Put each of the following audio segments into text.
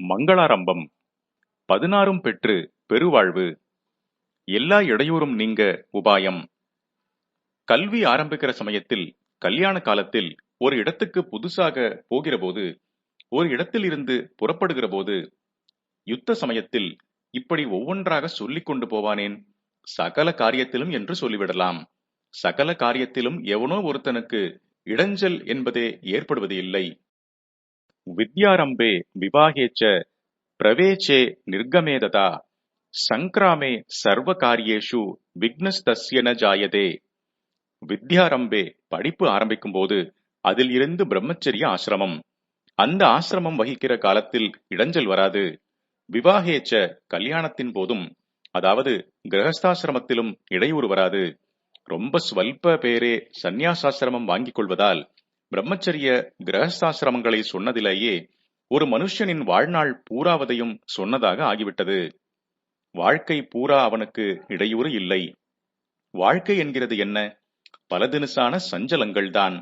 மங்களாரம்பம். பதினாறும் பெற்று பெருவாழ்வு. எல்லா இடையூறும் நீங்க உபாயம். கல்வி ஆரம்பிக்கிற சமயத்தில் கல்யாண காலத்தில் ஒரு இடத்துக்கு புதுசாக போகிற போது ஒரு இடத்தில் இருந்து புறப்படுகிற போது யுத்த சமயத்தில் இப்படி ஒவ்வொன்றாக சொல்லிக் கொண்டு போவானேன்? சகல காரியத்திலும் என்று சொல்லிவிடலாம். சகல காரியத்திலும் எவனோ ஒருத்தனுக்கு இடைஞ்சல் என்பதே ஏற்படுவது இல்லை வித்யாரம்பே விவாகேச்ச பிரவேச்சே நிர்கமேததா சங்கிராமே சர்வ காரியேஷு விக்னஸ்தஸ்யன ஜாயதே. வித்யாரம்பே படிப்பு ஆரம்பிக்கும் போது அதில் இருந்து பிரம்மச்சரிய ஆசிரமம். அந்த ஆசிரமம் வகிக்கிற காலத்தில் இடைஞ்சல் வராது. விவாகேச்ச கல்யாணத்தின் போதும் அதாவது கிரகஸ்தாசிரமத்திலும் இடையூறு வராது. ரொம்ப ஸ்வல்ப பேரே சந்நியாசாசிரமம் வாங்கிக் கொள்வதால் பிரம்மச்சரிய கிரகஸ்தாசிரமங்களை சொன்னதிலேயே ஒரு மனுஷனின் வாழ்நாள் பூராவதையும் சொன்னதாக ஆகிவிட்டது. வாழ்க்கை பூரா அவனுக்கு இடையூறு இல்லை. வாழ்க்கை என்கிறது என்ன? பல தினசான சஞ்சலங்கள் தான்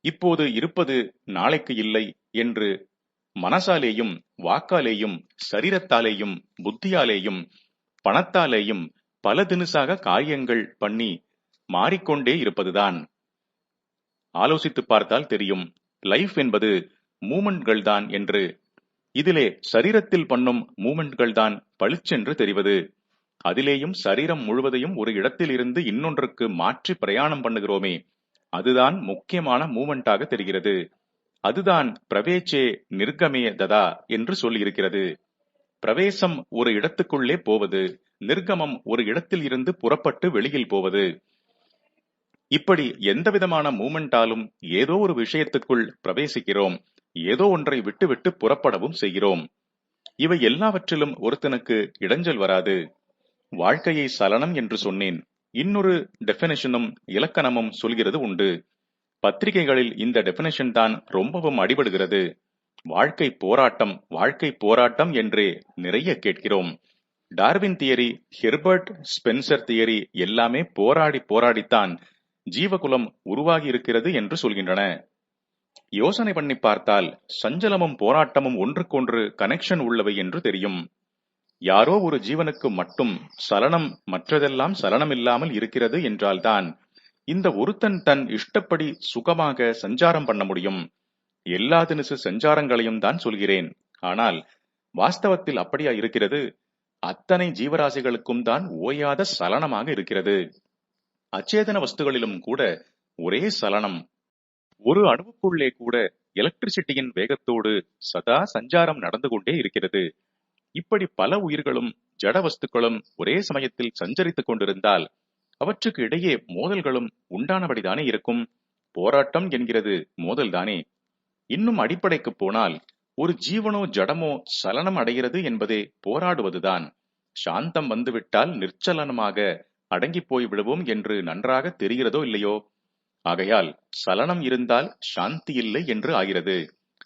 இப்போது இருப்பது நாளைக்கு இல்லை என்று மனசாலேயும் வாக்காலேயும் சரீரத்தாலேயும் புத்தியாலேயும் பணத்தாலேயும் பல தினுசாக காரியங்கள் பண்ணி மாறிக்கொண்டே இருப்பதுதான். ஆலோசித்து பார்த்தால் தெரியும். லைஃப் என்பது மூமெண்ட்கள் தான் என்று. இதிலே சரீரத்தில் பண்ணும் மூமெண்ட்கள் தான் பளிச்சென்று தெரிவது. அதிலேயும் சரீரம் முழுவதையும் ஒரு இடத்தில் இருந்து இன்னொன்றுக்கு மாற்றி பிரயாணம் பண்ணுகிறோமே. அதுதான் முக்கியமான மூமெண்டாக தெரிகிறது. அதுதான் பிரவேச்சே நிர்கமே ததா என்று சொல்லியிருக்கிறது. பிரவேசம் ஒரு இடத்துக்குள்ளே போவது நிர்கமம் ஒரு இடத்தில் இருந்து புறப்பட்டு வெளியில் போவது. இப்படி எந்த விதமான மூமெண்டாலும் ஏதோ ஒரு விஷயத்துக்குள் பிரவேசிக்கிறோம். ஏதோ ஒன்றை விட்டுவிட்டு புறப்படவும் செய்கிறோம். இவை எல்லாவற்றிலும் ஒருத்தனுக்கு இடைஞ்சல் வராது. வாழ்க்கையை சலனம் என்று சொன்னேன். இன்னொரு டெபினேஷனும் இலக்கணமும் சொல்கிறது உண்டு. பத்திரிகைகளில் இந்த டெபினேஷன் தான் ரொம்பவும் அடிபடுகிறது. வாழ்க்கை போராட்டம் வாழ்க்கை போராட்டம் என்றே நிறைய கேட்கிறோம். Darwin theory Herbert Spencer theory எல்லாமே போராடி போராடித்தான் ஜீவகுலம் உருவாகி இருக்கிறது என்று சொல்கின்றன. யோசனை பண்ணி பார்த்தால் சஞ்சலமும் போராட்டமும் ஒன்றுக்கொன்று கனெக்ஷன் உள்ளவை என்று தெரியும். யாரோ ஒரு ஜீவனுக்கு மட்டும் சலனம் மற்றதெல்லாம் சலனமில்லாமல் இருக்கிறது என்றால்தான் இந்த ஒருத்தன் தன் இஷ்டப்படி சுகமாக சஞ்சாரம் பண்ண முடியும். எல்லா தினசு சஞ்சாரங்களையும் தான் சொல்கிறேன். ஆனால் வாஸ்தவத்தில் அப்படியா இருக்கிறது? அத்தனை ஜீவராசிகளுக்கும் தான் ஓயாத சலனமாக இருக்கிறது. அச்சேதன வஸ்துகளிலும் கூட ஒரே சலனம். ஒரு அணுவுக்குள்ளே கூட எலக்ட்ரிசிட்டியின் வேகத்தோடு சதா சஞ்சாரம் நடந்து கொண்டே இருக்கிறது. இப்படி பல உயிர்களும் ஜட வஸ்துக்களும் ஒரே சமயத்தில் சஞ்சரித்துக் கொண்டிருந்தால் அவற்றுக்கு இடையே மோதல்களும் உண்டானபடிதானே இருக்கும். போராட்டம் என்கிறது மோதல்தானே. இன்னும் அடிப்படைக்கு போனால் ஒரு ஜீவனோ ஜடமோ சலனம் அடைகிறது என்பதே போராடுவதுதான். சாந்தம் வந்துவிட்டால் நிர்ச்சலனமாக அடங்கிப் போய் விடுவோம் என்று நன்றாக தெரிகிறதோ இல்லையோ? ஆகையால் சலனம் இருந்தால் சாந்தி இல்லை என்று ஆகிறது.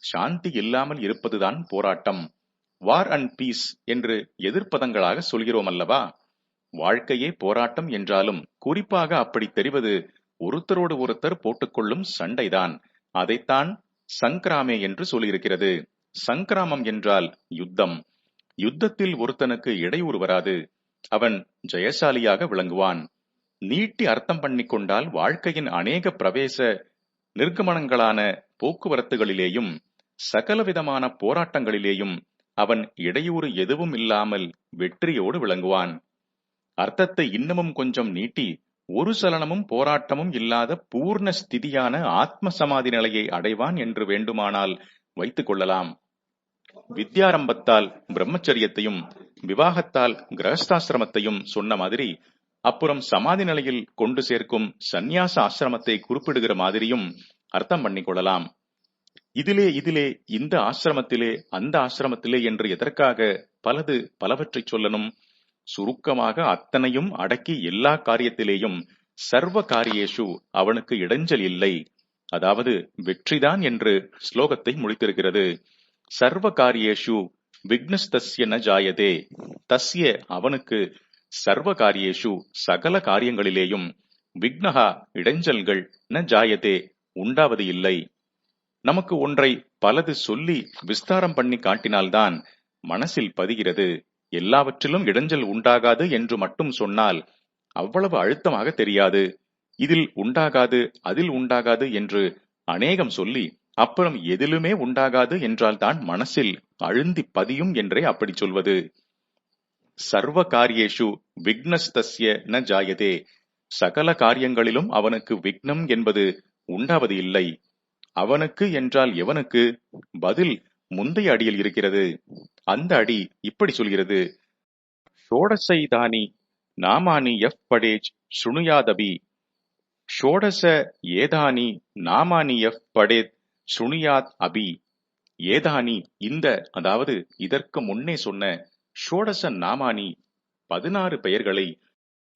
சாந்தி இல்லாமல் இருப்பதுதான் போராட்டம். வார் அண்ட் பீஸ் என்று எதிர்ப்பதங்களாக சொல்கிறோம் அல்லவா? வாழ்க்கையே போராட்டம் என்றாலும் குறிப்பாக அப்படி தெரிவது ஒருத்தரோடு ஒருத்தர் போட்டுக்கொள்ளும் சண்டைதான். அதைத்தான் சங்கிராமே என்று சொல்லியிருக்கிறது. சங்கிராமம் என்றால் யுத்தம். யுத்தத்தில் ஒருத்தனுக்கு இடையூறு வராது. அவன் ஜெயசாலியாக விளங்குவான். நீட்டி அர்த்தம் பண்ணி கொண்டால் வாழ்க்கையின் அநேக பிரவேச நிர்கமனங்களான போக்குவரத்துகளிலேயும் சகலவிதமான போராட்டங்களிலேயும் அவன் இடையூறு எதுவும் இல்லாமல் வெற்றியோடு விளங்குவான். அர்த்தத்தை இன்னமும் கொஞ்சம் நீட்டி ஒரு சலனமும் போராட்டமும் இல்லாத பூர்ண ஸ்திதியான ஆத்ம சமாதி நிலையை அடைவான் என்று வேண்டுமானால் வைத்துக் கொள்ளலாம். வித்யாரம்பத்தால் பிரம்மச்சரியத்தையும் விவாகத்தால் கிரகஸ்தாசிரமத்தையும் சொன்ன மாதிரி அப்புறம் சமாதி நிலையில் கொண்டு சேர்க்கும் சந்நியாச ஆசிரமத்தை குறிப்பிடுகிற மாதிரியும் அர்த்தம் பண்ணிக்கொள்ளலாம் இதிலே இதிலே இந்த ஆசிரமத்திலே அந்த ஆசிரமத்திலே என்று எதற்காக பலது பலவற்றை சொல்லணும்? சுருக்கமாக அத்தனையும் அடக்கி எல்லா காரியத்திலேயும் சர்வ காரியேஷு அவனுக்கு இடைஞ்சல் இல்லை. அதாவது வெற்றிதான் என்று ஸ்லோகத்தை முடித்திருக்கிறது. சர்வ காரியேஷு விக்னஸ்தஸ்ய ந ஜாயதே. தஸ்ய அவனுக்கு சர்வ காரியேஷு சகல காரியங்களிலேயும் விக்னஹா இடைஞ்சல்கள் ந ஜாயதே. உண்டாவது இல்லை. நமக்கு ஒன்றை பலது சொல்லி விஸ்தாரம் பண்ணி காட்டினால்தான் மனசில் பதிகிறது. எல்லாவற்றிலும் இடைஞ்சல் உண்டாகாது என்று மட்டும் சொன்னால் அவ்வளவு அழுத்தமாக தெரியாது. இதில் உண்டாகாது அதில் உண்டாகாது என்று அநேகம் சொல்லி அப்புறம் எதிலுமே உண்டாகாது என்றால்தான் மனசில் அழுந்தி பதியும் என்றே அப்படி சொல்வது. சர்வ காரியேஷு விக்னஸ்தஸ்ய ந ஜாயதே. சகல காரியங்களிலும் அவனுக்கு விக்னம் என்பது உண்டாவது இல்லை. அவனுக்கு என்றால் எவனுக்கு? பதில் முந்தைய அடியில் இருக்கிறது. அந்த அடி இப்படி சொல்கிறது. ஷோடசைதானி நாமானி எஃப் படேஜ் சுணுயாதபி ஷோடச ஏதானி நாமானி எஃப் படேத் சுணுயாத் அபி. ஏதானி இந்த அதாவது இதற்கு முன்னே சொன்ன ஷோடச நாமானி பதினாறு பெயர்களை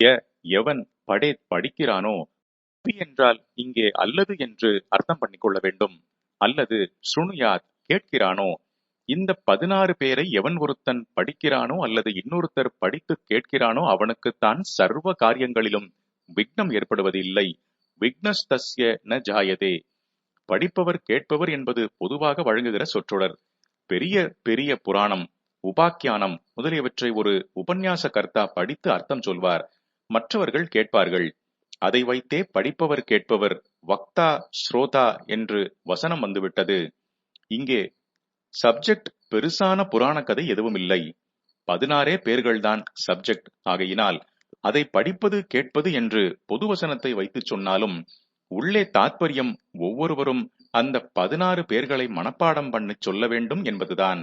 ய- எவன் படே படிக்கிறானோ என்றால் இங்கே அல்லது என்று அர்த்தம் பண்ணிக்கொள்ள வேண்டும். அல்லது சுணுயாத் கேட்கிறானோ இந்த பதினாறு பேரை எவன் ஒருத்தன் படிக்கிறானோ அல்லது இன்னொருத்தர் படித்து கேட்கிறானோ அவனுக்குத்தான் சர்வ காரியங்களிலும் விக்னம் ஏற்படுவது இல்லை விக்னஸ்தஸ்ய ந ஜாயதே. படிப்பவர் கேட்பவர் என்பது பொதுவாக வழங்குகிற சொற்றொடர். பெரிய பெரிய புராணம் உபாக்கியானம் முதலியவற்றை ஒரு உபன்யாச கர்த்தா படித்து அர்த்தம் சொல்வார். மற்றவர்கள் கேட்பார்கள் அதை வைத்தே படிப்பவர் கேட்பவர் வக்தா ஸ்ரோதா என்று வசனம் வந்துவிட்டது. இங்கே சப்ஜெக்ட் பெருசான புராண கதை எதுவும் இல்லை பதினாறே பேர்கள்தான் சப்ஜெக்ட். ஆகையினால் அதை படிப்பது கேட்பது என்று பொது வசனத்தை வைத்துச் சொன்னாலும் உள்ளே தாத்பரியம் ஒவ்வொருவரும் அந்த பதினாறு பேர்களை மனப்பாடம் பண்ணச் சொல்ல வேண்டும் என்பதுதான்.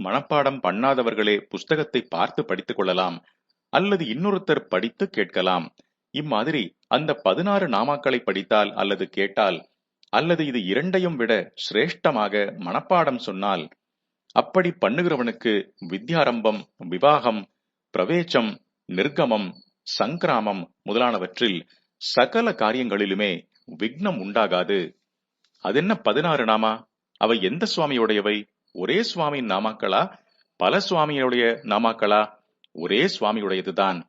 மனப்பாடம் பண்ணாதவர்களே புஸ்தகத்தை பார்த்து படித்துக் கொள்ளலாம் அல்லது இன்னொருத்தர் படித்து கேட்கலாம். இம்மாதிரி அந்த பதினாறு நாமாக்களை படித்தால் அல்லது கேட்டால் அல்லது இது இரண்டையும் விட சிரேஷ்டமாக மனப்பாடம் சொன்னால் அப்படி பண்ணுகிறவனுக்கு வித்யாரம்பம் விவாகம் பிரவேசம் நிர்கமம் சங்கிராமம் முதலானவற்றில் சகல காரியங்களிலுமே விக்னம் உண்டாகாது. அதென்ன பதினாறு நாமா? அவை எந்த சுவாமியுடையவை? ஒரே சுவாமியின் நாமாக்களா? பல சுவாமியுடைய நாமாக்களா? ஒரே சுவாமியுடையதுதான்.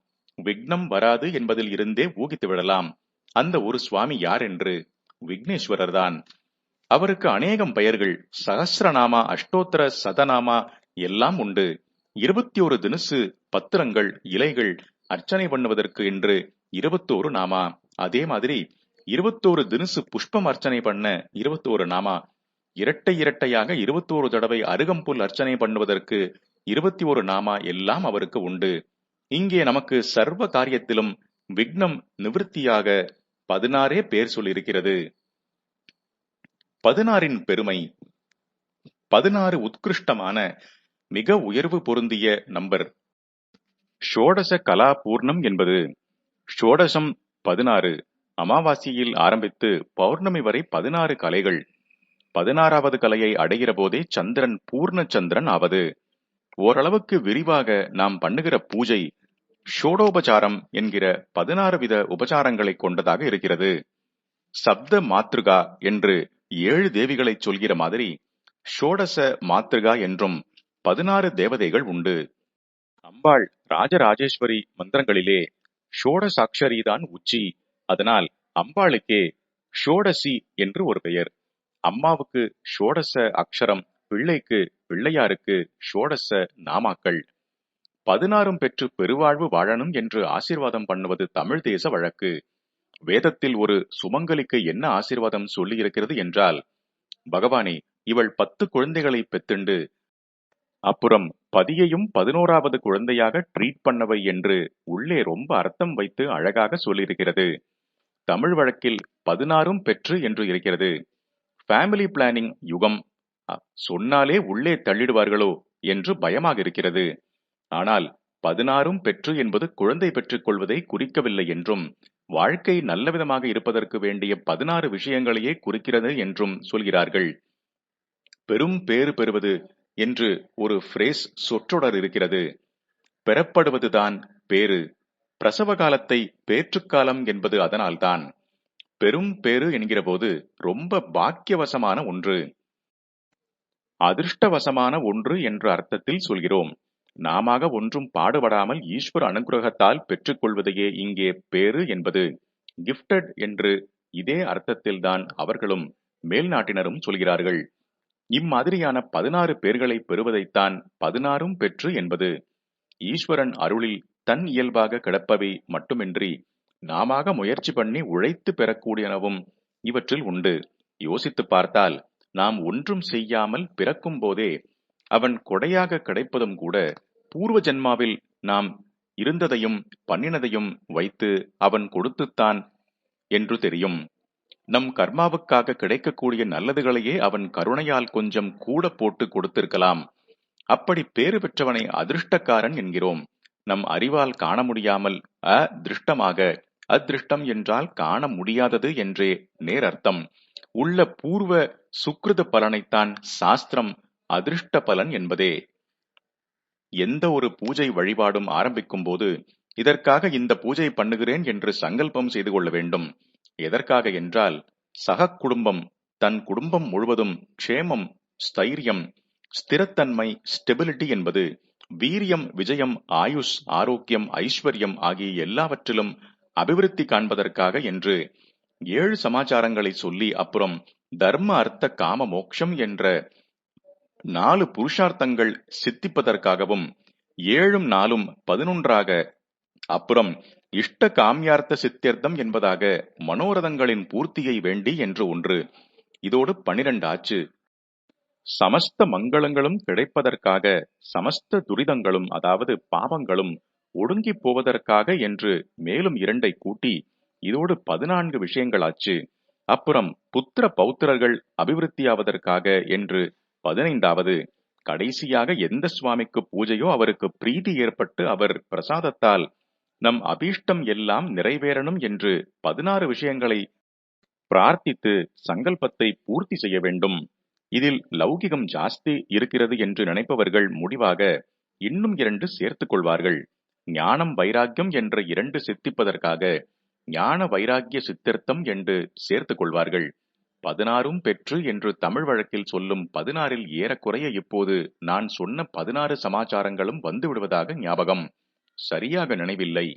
விக்னம் வராது என்பதில் இருந்தே ஊகித்து விடலாம். அந்த ஒரு சுவாமி யார் என்று விக்னேஸ்வரர் தான் அவருக்கு அநேகம் பெயர்கள். சகசிரநாமா அஷ்டோத்தர சதநாமா எல்லாம் உண்டு. இருபத்தி ஒரு தினசு பத்திரங்கள் இலைகள் அர்ச்சனை பண்ணுவதற்கு என்று இருபத்தோரு நாமா? அதே மாதிரி இருபத்தோரு தினசு புஷ்பம் அர்ச்சனை பண்ண இருபத்தோரு நாமா? இரட்டை இரட்டையாக இருபத்தோரு தடவை அருகம்புல் அர்ச்சனை பண்ணுவதற்கு இருபத்தி ஒரு நாமா எல்லாம் அவருக்கு உண்டு. இங்கே நமக்கு சர்வ காரியத்திலும் விக்னம் நிவிருத்தியாக பதினாறே பேர் சொல்லியிருக்கிறது. பதினாறின் பெருமை. பதினாறு உத்கிருஷ்டமான மிக உயர்வு பொருந்திய நம்பர். ஷோடச கலா பூர்ணம் என்பது. ஷோடசம் பதினாறு அமாவாசையில் ஆரம்பித்து பௌர்ணமி வரை பதினாறு கலைகள். பதினாறாவது கலையை அடைகிற போதே சந்திரன் பூர்ண சந்திரன் ஆவது. ஓரளவுக்கு விரிவாக நாம் பண்ணுகிற பூஜை ஷோடோபசாரம் என்கிற பதினாறு வித உபசாரங்களை கொண்டதாக இருக்கிறது. சப்த மாத்ருகா என்று ஏழு தேவிகளை சொல்கிற மாதிரி ஷோடச மாத்ருகா என்றும் பதினாறு தேவதைகள் உண்டு. அம்பாள் ராஜராஜேஸ்வரி மந்திரங்களிலே ஷோடசாட்சரிதான் உச்சி. அதனால் அம்பாளுக்கே ஷோடசி என்று ஒரு பெயர். அம்மாவுக்கு ஷோடச அக்ஷரம் பிள்ளைக்கு பிள்ளையாருக்கு ஷோடச நாமாக்கள். பதினாறும் பெற்று பெருவாழ்வு வாழணும் என்று ஆசீர்வாதம் பண்ணுவது தமிழ் தேச வழக்கு. வேதத்தில் ஒரு சுமங்கலிக்கு என்ன ஆசீர்வாதம் சொல்லியிருக்கிறது என்றால் பகவானே இவள் பத்து குழந்தைகளை பெத்துண்டு அப்புறம் பதியையும் பதினோராவது குழந்தையாக ட்ரீட் பண்ணவை என்று உள்ளே ரொம்ப அர்த்தம் வைத்து அழகாக சொல்லியிருக்கிறது. தமிழ் வழக்கில் பதினாறும் பெற்று என்று இருக்கிறது. ஃபேமிலி பிளானிங் யுகம் சொன்னாலே உள்ளே தள்ளிடுவார்களோ என்று பயமாக இருக்கிறது. ஆனால் பதினாறும் பெற்று என்பது குழந்தை பெற்றுக் கொள்வதை குறிக்கவில்லை என்றும் வாழ்க்கை நல்லவிதமாக இருப்பதற்கு வேண்டிய பதினாறு விஷயங்களையே குறிக்கிறது என்றும் சொல்கிறார்கள். பெரும் பேறு பெறுவது என்று ஒரு ஃப்ரேஸ் சொற்றொடர் இருக்கிறது. பெறப்படுவதுதான் பேறு. பிரசவ காலத்தை பேற்றுக்காலம் என்பது அதனால்தான். பெரும் பேறு என்கிற போது ரொம்ப பாக்கியவசமான ஒன்று. அதிர்ஷ்டவசமான ஒன்று என்ற அர்த்தத்தில் சொல்கிறோம். நாமாக ஒன்றும் பாடுபடாமல் ஈஸ்வர அனுகிரகத்தால் பெற்றுக்கொள்வதையே இங்கே பேறு என்பது. கிஃப்டட் என்று இதே அர்த்தத்தில்தான் அவர்களும் மேல்நாட்டினரும் சொல்கிறார்கள். இம்மாதிரியான பதினாறு பேர்களை பெறுவதைத்தான் பதினாறும் பெற்று என்பது. ஈஸ்வரன் அருளில் தன் இயல்பாக கிடப்பவை மட்டுமின்றி நாமாக முயற்சி பண்ணி உழைத்து பெறக்கூடியனவும் இவற்றில் உண்டு. யோசித்து பார்த்தால் நாம் ஒன்றும் செய்யாமல் பிறக்கும் போதே அவன் கொடையாக கிடைப்பதும் கூட பூர்வ ஜென்மாவில் நாம் இருந்ததையும் பண்ணினதையும் வைத்து அவன் கொடுத்துத்தான் என்று தெரியும். நம் கர்மாவுக்காக கிடைக்கக்கூடிய நல்லதுகளையே அவன் கருணையால் கொஞ்சம் கூட போட்டு கொடுத்திருக்கலாம். அப்படி பேறு பெற்றவனை அதிர்ஷ்டக்காரன் என்கிறோம். நம் அறிவால் காண முடியாமல் அதிருஷ்டமாக அதிருஷ்டம் என்றால் காண முடியாதது என்றே நேரர்த்தம். உள்ள பூர்வ சுக்கிருத பலனைத்தான் சாஸ்திரம் அதிருஷ்ட பலன் என்பதே. எந்த ஒரு பூஜை வழிபாடும் ஆரம்பிக்கும் போது இதற்காக இந்த பூஜை பண்ணுகிறேன் என்று சங்கல்பம் செய்து கொள்ள வேண்டும். எதற்காக என்றால் சக குடும்பம் தன் குடும்பம் முழுவதும் க்ஷேமம் ஸ்தைரியம் ஸ்திரத்தன்மை ஸ்டெபிலிட்டி என்பது வீரியம் விஜயம் ஆயுஷ் ஆரோக்கியம் ஐஸ்வர்யம் ஆகிய எல்லாவற்றிலும் அபிவிருத்தி காண்பதற்காக என்று ஏழு சமாச்சாரங்களை சொல்லி அப்புறம் தர்ம அர்த்த காம மோக்ஷம் என்ற நாலு புருஷார்த்தங்கள் சித்திப்பதற்காகவும் ஏழும் நாளும் பதினொன்றாக அப்புறம் இஷ்ட காமியார்த்த சித்தியர்த்தம் என்பதாக மனோரதங்களின் பூர்த்தியை வேண்டி என்று ஒன்று. இதோடு பனிரெண்டு ஆச்சு. சமஸ்த மங்களங்களும் கிடைப்பதற்காக சமஸ்த துரிதங்களும் அதாவது பாவங்களும் ஒடுங்கி போவதற்காக என்று மேலும் இரண்டை கூட்டி இதோடு பதினான்கு விஷயங்களாச்சு அப்புறம் புத்திர பௌத்திரர்கள் அபிவிருத்தியாவதற்காக என்று பதினைந்தாவது கடைசியாக எந்த சுவாமிக்கு பூஜையோ அவருக்கு பிரீதி ஏற்பட்டு அவர் பிரசாதத்தால் நம் அபீஷ்டம் எல்லாம் நிறைவேறணும் என்று பதினாறு விஷயங்களை பிரார்த்தித்து சங்கல்பத்தை பூர்த்தி செய்ய வேண்டும். இதில் லௌகிகம் ஜாஸ்தி இருக்கிறது என்று நினைப்பவர்கள் முடிவாக இன்னும் இரண்டு சேர்த்துக் கொள்வார்கள். ஞானம் வைராக்கியம் என்ற இரண்டு சித்திப்பதற்காக ஞான வைராக்கிய சித்திர்த்தம் என்று சேர்த்துக் கொள்வார்கள். பதினாறும் பெற்று என்று தமிழ் வழக்கில் சொல்லும் பதினாறில் ஏறக்குறைய இப்போது நான் சொன்ன பதினாறு சமாச்சாரங்களும் வந்து விடுவதாக ஞாபகம். சரியாக நினைவில்லை.